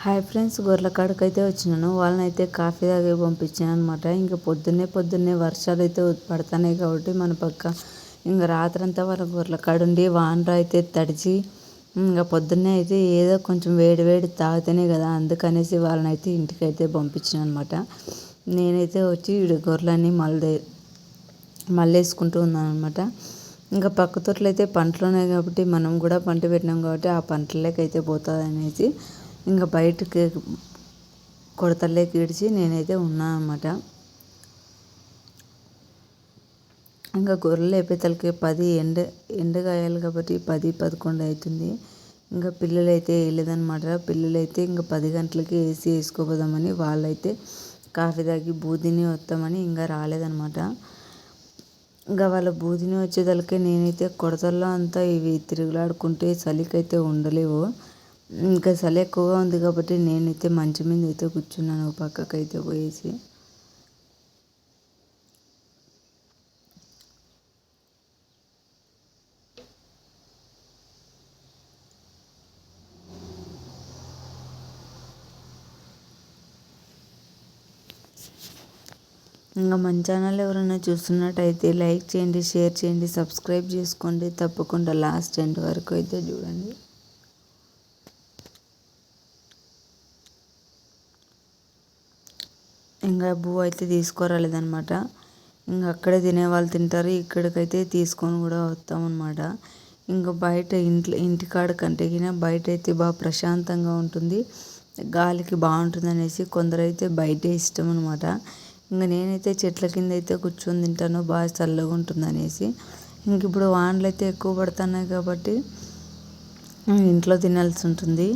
Hi friends గొర్రెల కాడకి అయితే వచ్చినాను. వాళ్ళనైతే కాఫీ తాగి పంపించాను అనమాట ఇంకా పొద్దున్నే పొద్దున్నే వర్షాలు అయితే పడుతున్నాయి కాబట్టి మన పక్క ఇంకా రాత్రంతా వాళ్ళ గొర్రెల కాడుండి వానరా అయితే తడిచి ఇంకా పొద్దున్నే అయితే ఏదో కొంచెం వేడి వేడి తాగితేనే కదా అందుకనేసి వాళ్ళనైతే ఇంటికి అయితే పంపించాను అనమాట నేనైతే వచ్చి గొర్రెలన్నీ మళ్ళీ మళ్ళేసుకుంటూ ఉన్నాను అనమాట ఇంకా పక్క తోటలు అయితే పంటలు ఉన్నాయి కాబట్టి మనం కూడా పంట పెట్టినాం కాబట్టి ఆ పంటలకి అయితే పోతుంది అనేసి ఇంకా బయటకి కొడతలేకి ఇడిచి నేనైతే ఉన్నాను అనమాట ఇంకా గొర్రెలు వేపేతలకి పది ఎండ ఎండగాయాలి కాబట్టి పది పదకొండు అవుతుంది ఇంకా పిల్లలు అయితే వేయలేదనమాట పిల్లలు అయితే ఇంకా పది గంటలకి ఏసీ వేసుకోపోదామని వాళ్ళైతే కాఫీ తాగి బూదిని వస్తామని ఇంకా రాలేదనమాట ఇంకా వాళ్ళ బూదిని వచ్చేదలకే నేనైతే కొడతల్లో అంతా ఇవి తిరుగులాడుకుంటే చలికైతే ఉండలేవు. ఇంకా చలి ఎక్కువగా ఉంది కాబట్టి నేనైతే మంచం మీద అయితే కూర్చున్నాను పక్కకు అయితే పోయేసి. ఇంకా మన ఛానల్ ఎవరైనా చూస్తున్నట్టయితే లైక్ చేయండి షేర్ చేయండి సబ్స్క్రైబ్ చేసుకోండి. తప్పకుండా లాస్ట్ ఎండ్ వరకు అయితే చూడండి. ఇంకా బువ్వ అయితే తీసుకురాలేదనమాట ఇంకా అక్కడే తినేవాళ్ళు తింటారు. ఇక్కడికైతే తీసుకొని కూడా వస్తామన్నమాట. ఇంకా బయట ఇంట్లో ఇంటికాడ కంటే బయట అయితే బాగా ప్రశాంతంగా ఉంటుంది. గాలికి బాగుంటుంది అనేసి కొందరైతే బయటే ఇష్టం అనమాట ఇంకా నేనైతే చెట్ల కింద అయితే కూర్చొని తింటాను. బాగా చల్లగా ఉంటుంది అనేసి ఇంక ఇప్పుడు వానలు అయితే ఎక్కువ పడుతున్నాయి కాబట్టి ఇంట్లో తినాల్సి ఉంటుంది.